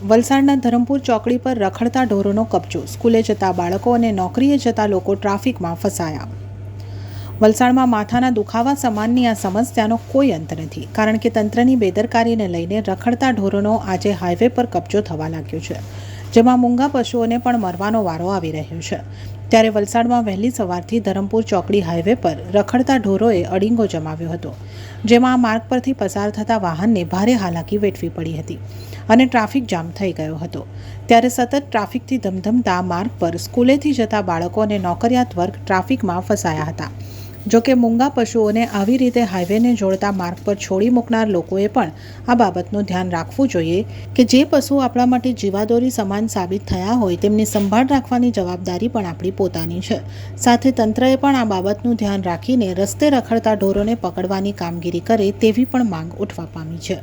વલસાડના ધરમપુર ચોકડી પર રખડતા ઢોરોનો કબજો. સ્કૂલે જતા બાળકો અને નોકરીએ જતા લોકો ટ્રાફિકમાં ફસાયા. વલસાડમાં માથાના દુખાવા સમાનની આ સમસ્યાનો કોઈ અંત નથી, કારણ કે તંત્રની બેદરકારીને લઈને રખડતા ઢોરોનો આજે હાઈવે પર કબજો થવા લાગ્યો છે, જેમાં મૂંગા પશુઓને પણ મરવાનો વારો આવી રહ્યો છે. ત્યારે વલસાડમાં વહેલી સવારથી ધરમપુર ચોકડી હાઈવે પર રખડતા ઢોરોએ અડીંગો જમાવ્યો હતો, જેમાં આ માર્ગ પરથી પસાર થતા વાહનને ભારે હાલાકી વેઠવી પડી હતી અને ટ્રાફિક જામ થઈ ગયો હતો. ત્યારે સતત ટ્રાફિકથી ધમધમતા માર્ગ પર સ્કૂલેથી જતા બાળકો અને નોકરિયાત વર્ગ ટ્રાફિકમાં ફસાયા હતા. જો કે મૂંગા પશુઓને આવી રીતે હાઈવેને જોડતા માર્ગ પર છોડી મૂકનાર લોકોએ પણ આ બાબતનું ધ્યાન રાખવું જોઈએ કે જે પશુ આપણા માટે જીવાદોરી સમાન સાબિત થયા હોય તેમની સંભાળ રાખવાની જવાબદારી પણ આપણી પોતાની છે. સાથે તંત્રએ પણ આ બાબતનું ધ્યાન રાખીને રસ્તે રખડતા ઢોરોને પકડવાની કામગીરી કરે તેવી પણ માંગ ઉઠવા પામી છે.